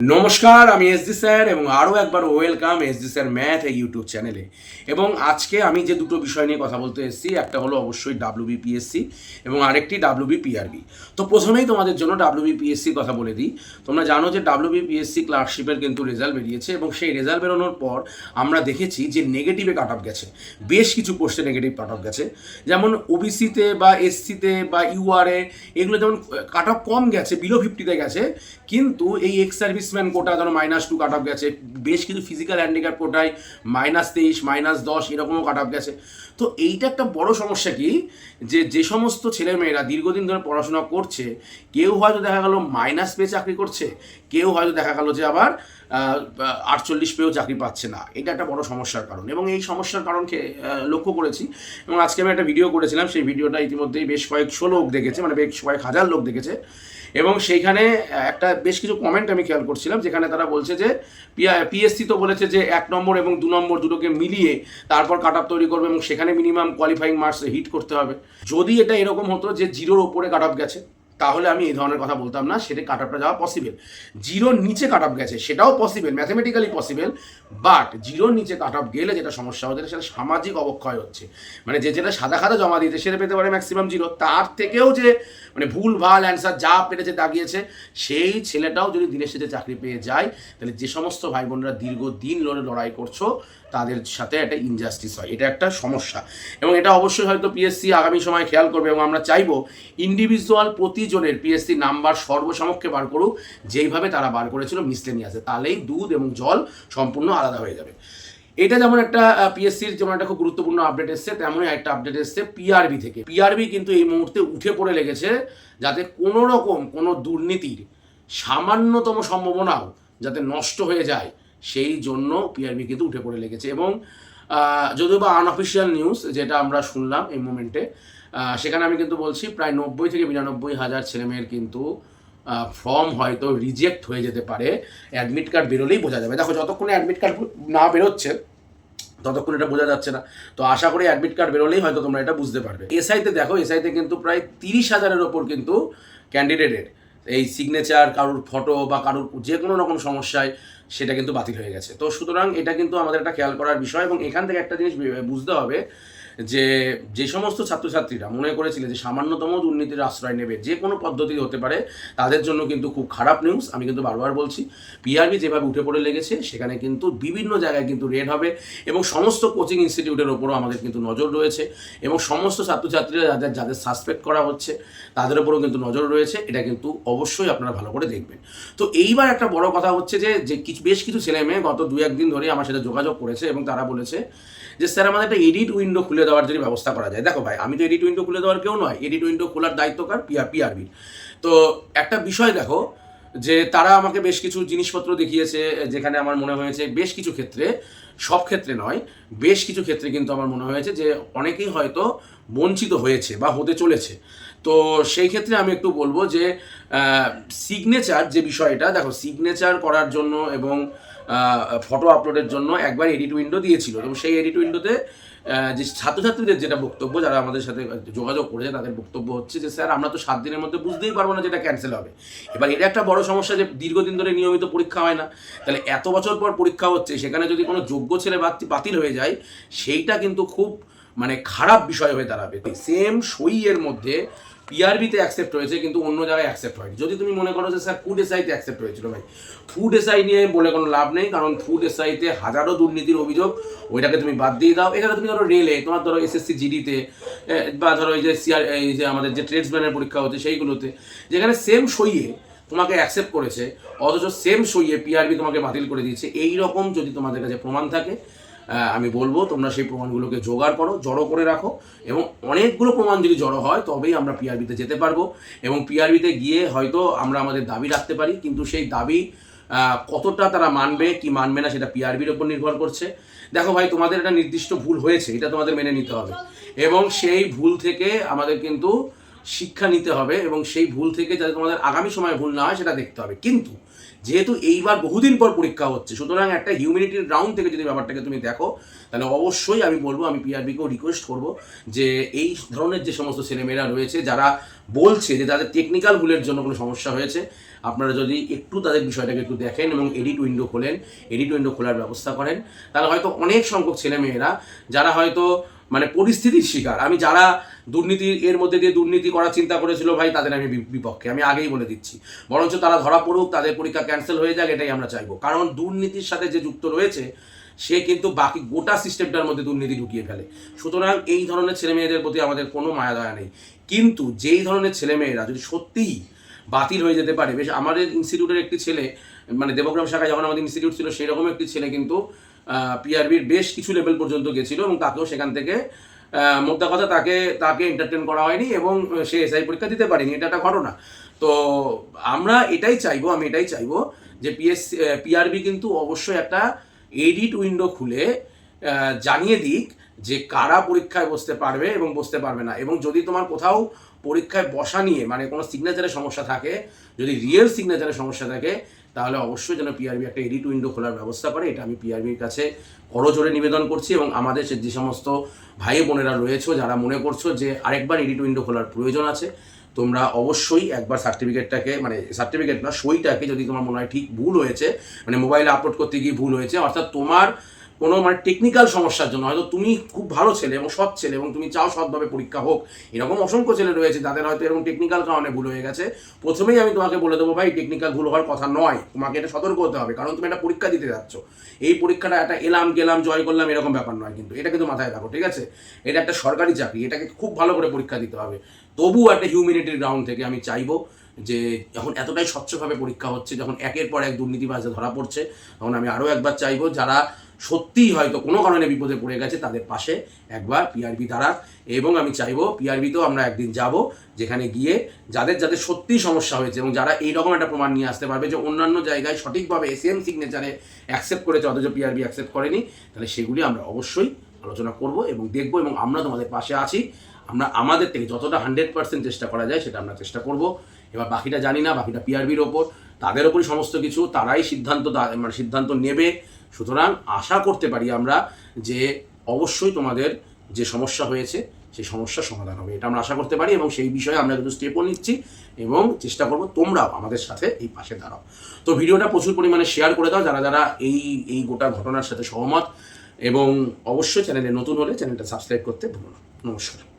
নমস্কার, আমি এস জি স্যার এবং আরও একবার welcome S D sir math এই ইউটিউব চ্যানেলে এবং আজকে আমি যে দুটো বিষয় নিয়ে কথা বলতে এসেছি, একটা হলো অবশ্যই ডাব্লিউবিপিএসসি এবং আরেকটি ডাব্লিউবিপিআরবি তো প্রথমেই তোমাদের জন্য ডাব্লিউবিপিএসসির কথা বলে দিই। তোমরা জানো যে ডাব্লিউবিপিএসসি ক্লার্কশিপের কিন্তু রেজাল্ট বেরিয়েছে এবং সেই রেজাল্ট বেরোনোর পর আমরা দেখেছি যে নেগেটিভে কাট অফ গেছে। বেশ কিছু পোস্টে নেগেটিভ কাট অফ গেছে। যেমন ওবিসিতে বা এসসিতে বা ইউআরএ এগুলো যেমন কাট অফ কম গেছে বিলো ফিফটিতে গেছে, কিন্তু এই এক্স সার্ভিসম্যান কোটা ধরো মাইনাস টু কাট অফ গেছে। বেশ কিছু ফিজিক্যাল হ্যান্ডিক্যাপ কোটায় মাইনাস তেইশ মাইনাস দশ, এরকমও কাট অফ গেছে। তো এইটা একটা বড় সমস্যা কি? যে যে সমস্ত ছেলেমেয়েরা দীর্ঘদিন ধরে পড়াশোনা করছে, কেউ হয়তো দেখা গেল মাইনাস পেয়ে চাকরি করছে, কেউ হয়তো দেখা গেল যে আবার আটচল্লিশ পেয়েও চাকরি পাচ্ছে না। এটা একটা বড় সমস্যার কারণ। এবং এই সমস্যার কারণকে লক্ষ্য করেছি। এবং আজকে আমি একটা ভিডিও করেছিলাম, সেই ভিডিওটা ইতিমধ্যেই বেশ কয়েকশো লোক দেখেছে মানে বেশ কয়েক হাজার লোক দেখেছে। এবং সেইখানে একটা বেশ কিছু কমেন্ট আমি খেয়াল করছিলাম, যেখানে তারা বলছে যে পিএসসি তো বলেছে যে এক নম্বর এবং দু নম্বর দুটোকে মিলিয়ে তারপর কাট আপ তৈরি করবে এবং সেখানে মিনিমাম কোয়ালিফাইং মার্কস হিট করতে হবে। যদি এটা এরকম হতো যে জিরোর ওপরে কাট আপ গেছে, তাহলে আমি এই ধরনের কথা বলতাম না, সেটা কাট আপটা যাওয়া পসিবল জিরোর নিচে কাট আপ গেছে, সেটাও পসিবল ম্যাথামেটিক্যালি পসিবল বাট জিরোর নিচে কাট আপ গেলে যেটা সমস্যা হচ্ছে, সেটা সামাজিক অবক্ষয় হচ্ছে। মানে যে যেটা সাদা খাতা জমা দিতে সেটা পেতে পারে ম্যাক্সিমাম জিরো তার থেকেও যে মানে ভুল, ভালো অ্যান্সার যা পেরেছে দাগিয়েছে সেই ছেলেটাও যদি দিনের শেষে চাকরি পেয়ে যায়, তাহলে যে সমস্ত ভাই বোনরা দীর্ঘদিন লড়ে লড়াই করছ, তাদের সাথে একটা ইনজাস্টিস হয়। এটা একটা সমস্যা। এবং এটা অবশ্যই হয়তো পিএসসি আগামী সময় খেয়াল করবে এবং আমরা চাইব ইন্ডিভিজুয়াল প্রতিজনের পিএসসি নাম্বার সর্বসমক্ষে বার করুক, যেইভাবে তারা বার করেছিল মিসলেনিয়াসে তাহলেই দুধ এবং জল সম্পূর্ণ আলাদা হয়ে যাবে। এটা যেমন একটা পিএসসির যেমন একটা খুব গুরুত্বপূর্ণ আপডেট এসছে, তেমনই একটা আপডেট এসছে পিআরবি থেকে। পিআরবি কিন্তু এই মুহূর্তে উঠে পড়ে লেগেছে যাতে কোনো রকম কোনো দুর্নীতির সামান্যতম সম্ভাবনাও যাতে নষ্ট হয়ে যায়, সেই জন্য পিআরবি কিন্তু উঠে পড়ে লেগেছে। এবং যদিও বা আনঅফিসিয়াল নিউজ যেটা আমরা শুনলাম এই মুমেন্টে সেখানে আমি কিন্তু বলছি, প্রায় নব্বই থেকে বিরানব্বই হাজার ছেলেমেয়ের কিন্তু ফর্ম হয়তো রিজেক্ট হয়ে যেতে পারে অ্যাডমিট কার্ড বেরোলেই বোঝা যাবে। দেখো, যতক্ষণে অ্যাডমিট কার্ড না বেরোচ্ছে, ততক্ষণ এটা বোঝা যাচ্ছে না। তো আশা করি অ্যাডমিট কার্ড বেরোলেই হয়তো তোমরা এটা বুঝতে পারবে। এসআইতে দেখো এসআইতে কিন্তু প্রায় তিরিশ হাজারের ওপর কিন্তু ক্যান্ডিডেটের এই সিগনেচার কারুর ফটো বা কারুর যে কোনো রকম সমস্যায় সেটা কিন্তু বাতিল হয়ে গেছে। তো সুতরাং এটা কিন্তু আমাদের একটা খেয়াল করার বিষয় এবং এখান থেকে একটা জিনিস বুঝতে হবে যে যে সমস্ত ছাত্রছাত্রীরা মনে করেছিল যে সামান্যতম দুর্নীতির আশ্রয় নেবে, যে কোনো পদ্ধতি হতে পারে, তাদের জন্য কিন্তু খুব খারাপ নিউজ আমি কিন্তু বারবার বলছি পিআরবি যেভাবে উঠে পড়ে লেগেছে, সেখানে কিন্তু বিভিন্ন জায়গায় কিন্তু রেড হবে এবং সমস্ত কোচিং ইনস্টিটিউটের ওপরও আমাদের কিন্তু নজর রয়েছে এবং সমস্ত ছাত্রছাত্রীরা যাদের যাদের সাসপেক্ট করা হচ্ছে, তাদের ওপরও কিন্তু নজর রয়েছে, এটা কিন্তু অবশ্যই আপনারা ভালো করে দেখবেন। তো এইবার একটা বড় কথা হচ্ছে যে যে কিছু, বেশ কিছু ছেলে মেয়ে গত দু একদিন ধরে আমার সাথে যোগাযোগ করেছে এবং তারা বলেছে যে, স্যার, আমাদের একটা এডিট উইন্ডো খুলে দেওয়ার যদি ব্যবস্থা করা যায়। দেখো ভাই, আমি তো এডিট উইন্ডো খুলে দেওয়ার কেউ নয়। এডিট উইন্ডো খোলার দায়িত্ব কার? পিআর পিআরবির তো একটা বিষয় দেখো, যে তারা আমাকে বেশ কিছু জিনিসপত্র দেখিয়েছে, যেখানে আমার মনে হয়েছে বেশ কিছু ক্ষেত্রে, সব ক্ষেত্রে নয়, বেশ কিছু ক্ষেত্রে কিন্তু আমার মনে হয়েছে যে অনেকেই হয়তো বঞ্চিত হয়েছে বা হতে চলেছে। তো সেই ক্ষেত্রে আমি একটু বলব যে সিগনেচার যে বিষয়টা, দেখো সিগনেচার করার জন্য এবং ফটো আপলোডের জন্য একবার এডিট উইন্ডো দিয়েছিল। এবং সেই এডিট উইন্ডোতে যে ছাত্রছাত্রীদের যেটা বক্তব্য, যারা আমাদের সাথে যোগাযোগ করেছে, তাদের বক্তব্য হচ্ছে যে, স্যার, আমরা তো সাত দিনের মধ্যে বুঝতেই পারব না যেটা ক্যান্সেল হবে। এবার এটা একটা বড় সমস্যা যে, দীর্ঘদিন ধরে নিয়মিত পরীক্ষা হয় না। তাহলে এত বছর পর পরীক্ষা হচ্ছে, সেখানে যদি কোনো যোগ্য ছেলে বাতি- বাতিল হয়ে যায়, সেইটা কিন্তু খুব মানে খারাপ বিষয় হয়ে দাঁড়াবে। সেম সইয়ের মধ্যে পিআরবিতে অ্যাকসেপ্ট হয়েছে, কিন্তু অন্য জায়গায় অ্যাকসেপ্ট হয়নি। যদি তুমি মনে করো যে, স্যার ফুড এসআইতে অ্যাকসেপ্ট হয়েছিল ভাই। ফুড এসআই নিয়ে বলে কোনো লাভ নেই, কারণ ফুড এসআইতে হাজারো দুর্নীতির অভিযোগ, ওইটাকে তুমি বাদ দিয়ে দাও। এখানে তুমি ধরো রেলে তোমার ধরো এসএসসি জিডিতে বা ধরো এই যে সিআর এই যে আমাদের যে ট্রেডসম্যানের পরীক্ষা হচ্ছে সেইগুলোতে, যেখানে সেম সইয়ে তোমাকে অ্যাকসেপ্ট করেছে, অথচ সেম সইয়ে পিআরবি তোমাকে বাতিল করে দিয়েছে। এই রকম যদি তোমাদের কাছে প্রমাণ থাকে আমি বলব, তোমরা সেই প্রমাণগুলোকে জোগাড় করো, জড়ো করে রাখো, এবং অনেকগুলো প্রমাণ যদি জড়ো হয়, তবেই আমরা পিআরবিতে যেতে পারব। এবং পিআরবিতে গিয়ে হয়তো আমরা আমাদের দাবি রাখতে পারি, কিন্তু সেই দাবি কতটা তারা মানবে, কি মানবে না, সেটা পিআরবির ওপর নির্ভর করছে। দেখো ভাই, তোমাদের একটা নির্দিষ্ট ভুল হয়েছে, এটা তোমাদের মেনে নিতে হবে। এবং সেই ভুল থেকে আমাদের কিন্তু শিক্ষা নিতে হবে, এবং সেই ভুল থেকে যাতে তোমাদের আগামী সময়ে ভুল না হয়, সেটা দেখতে হবে। কিন্তু যেহেতু এইবার বহুদিন পর পরীক্ষা হচ্ছে, সুতরাং একটা হিউম্যানিটির গ্রাউন্ড থেকে যদি ব্যাপারটাকে তুমি দেখো, তাহলে অবশ্যই আমি বলব, আমি পিআরবিকেও রিকোয়েস্ট করব যে এই ধরনের যে সমস্ত ছেলেমেয়েরা রয়েছে, যারা বলছে যে তাদের টেকনিক্যাল ভুলের জন্য কোনো সমস্যা হয়েছে, আপনারা যদি একটু তাদের বিষয়টাকে একটু দেখেন এবং এডিট উইন্ডো খোলেন এডিট উইন্ডো খোলার ব্যবস্থা করেন, তাহলে হয়তো অনেক সংখ্যক ছেলেমেয়েরা, যারা হয়তো মানে পরিস্থিতির শিকার। আমি যারা দুর্নীতির এর মধ্যে দিয়ে দুর্নীতি করার চিন্তা করেছিল ভাই, তাদের আমি বিপক্ষে। আমি আগেই বলে দিচ্ছি। বরঞ্চ তারা ধরা পড়ুক, তাদের পরীক্ষা ক্যান্সেল হয়ে যাক, এটাই আমরা চাইব। কারণ দুর্নীতির সাথে যে যুক্ত রয়েছে, সে কিন্তু বাকি গোটা সিস্টেমটার মধ্যে দুর্নীতি ঢুকিয়ে ফেলে। সুতরাং এই ধরনের ছেলেমেয়েদের প্রতি আমাদের কোনো মায়া দয়া নেই। কিন্তু যেই ধরনের ছেলেমেয়েরা যদি সত্যিই বাতিল হয়ে যেতে পারে, বেশ আমাদের ইনস্টিটিউটের একটি ছেলে মানে দেবগ্রাম শাখায় যখন আমাদের ইনস্টিটিউট ছিল সেরকম একটি ছেলে কিন্তু পিআরবির বেশ কিছু লেভেল পর্যন্ত গেছিল এবং তাকেও সেখান থেকে মোদ্দা কথা তাকে তাকে এন্টারটেন করা হয়নি এবং সে এসআই পরীক্ষা দিতে পারেনি। এটা একটা ঘটনা। তো আমরা এটাই চাইব, আমি এটাই চাইব যে পিএস পিআরবি কিন্তু অবশ্যই একটা এডিট উইন্ডো খুলে জানিয়ে দিক যে কারা পরীক্ষায় বসতে পারবে এবং বসতে পারবে না। এবং যদি তোমার কোথাও পরীক্ষায় বসা নিয়ে মানে কোনো সিগনেচারের সমস্যা থাকে, যদি রিয়েল সিগনেচারের সমস্যা থাকে তাহলে অবশ্যই যেন পিআরবি একটা এডিট উইন্ডো খোলার ব্যবস্থা করে, এটা আমি পিআরবির কাছে করজোরে নিবেদন করছি এবং আমাদের যে সমস্ত ভাই বোনেরা রয়েছে, যারা মনে করছ যে আরেকবার এডিট উইন্ডো খোলার প্রয়োজন আছে, তোমরা অবশ্যই একবার সার্টিফিকেটটাকে মানে সার্টিফিকেট না, সইটাকে যদি তোমার মনে হয় ঠিক ভুল হয়েছে মানে মোবাইলে আপলোড করতে গিয়ে ভুল হয়েছে, অর্থাৎ তোমার কোনো মানে টেকনিক্যাল সমস্যার জন্য, হয়তো তুমি খুব ভালো ছেলে এবং সৎ ছেলে এবং তুমি চাও সৎভাবে পরীক্ষা হোক, এরকম অসংখ্য ছেলে রয়েছে তাদের হয়তো এরকম টেকনিক্যাল কারণে ভুল হয়ে গেছে। প্রথমেই আমি তোমাকে বলে দেবো ভাই টেকনিক্যাল ভুল হওয়ার কথা নয়। তোমাকে এটা সতর্ক হতে হবে, কারণ তুমি একটা পরীক্ষা দিতে যাচ্ছ। এই পরীক্ষাটা একটা এলাম গেলাম, জয় করলাম, এরকম ব্যাপার নয় কিন্তু। এটা কিন্তু মাথায় রাখো, ঠিক আছে? এটা একটা সরকারি চাকরি, এটাকে খুব ভালো করে পরীক্ষা দিতে হবে। তবুও একটা হিউম্যানিটির গ্রাউন্ড থেকে আমি চাইব যে, যখন এতটাই স্বচ্ছভাবে পরীক্ষা হচ্ছে, যখন একের পর এক দুর্নীতিবাজে ধরা পড়ছে, তখন আমি আরও একবার চাইব যারা সত্যিই হয়তো কোনো কারণে বিপদে পড়ে গেছে, তাদের পাশে একবার পিআরবি দাঁড়াক এবং আমি চাইব পিআরবিতেও আমরা একদিন যাব, যেখানে গিয়ে যাদের যাদের সত্যিই সমস্যা হয়েছে এবং যারা এই রকম একটা প্রমাণ নিয়ে আসতে পারবে যে অন্যান্য জায়গায় সঠিকভাবে এসএম সিগনেচারে অ্যাকসেপ্ট করেছে, অথচ পিআরবি অ্যাকসেপ্ট করেনি, তাহলে সেগুলি আমরা অবশ্যই আলোচনা করব এবং দেখব এবং আমরা তোমাদের পাশে আছি। আমরা, আমাদের থেকে যতটা হান্ড্রেড পার্সেন্ট চেষ্টা করা যায় সেটা আমরা চেষ্টা করব। এবার বাকিটা জানি না, বাকিটা পিআরবির ওপর। তাদের ওপরই সমস্ত কিছু, তারাই সিদ্ধান্ত মানে সিদ্ধান্ত নেবে। সুতরাং আশা করতে পারি আমরা যে অবশ্যই তোমাদের যে সমস্যা হয়েছে, সেই সমস্যার সমাধান হবে। এটা আমরা আশা করতে পারি এবং সেই বিষয়ে আমরা কিন্তু স্টেপও নিচ্ছি এবং চেষ্টা করব তোমরাও আমাদের সাথে এই পাশে দাঁড়াও। তো ভিডিওটা প্রচুর পরিমাণে শেয়ার করে দাও, যারা যারা এই এই গোটা ঘটনার সাথে সহমত এবং অবশ্যই চ্যানেলে নতুন হলে চ্যানেলটা সাবস্ক্রাইব করতে ভুলো না। নমস্কার।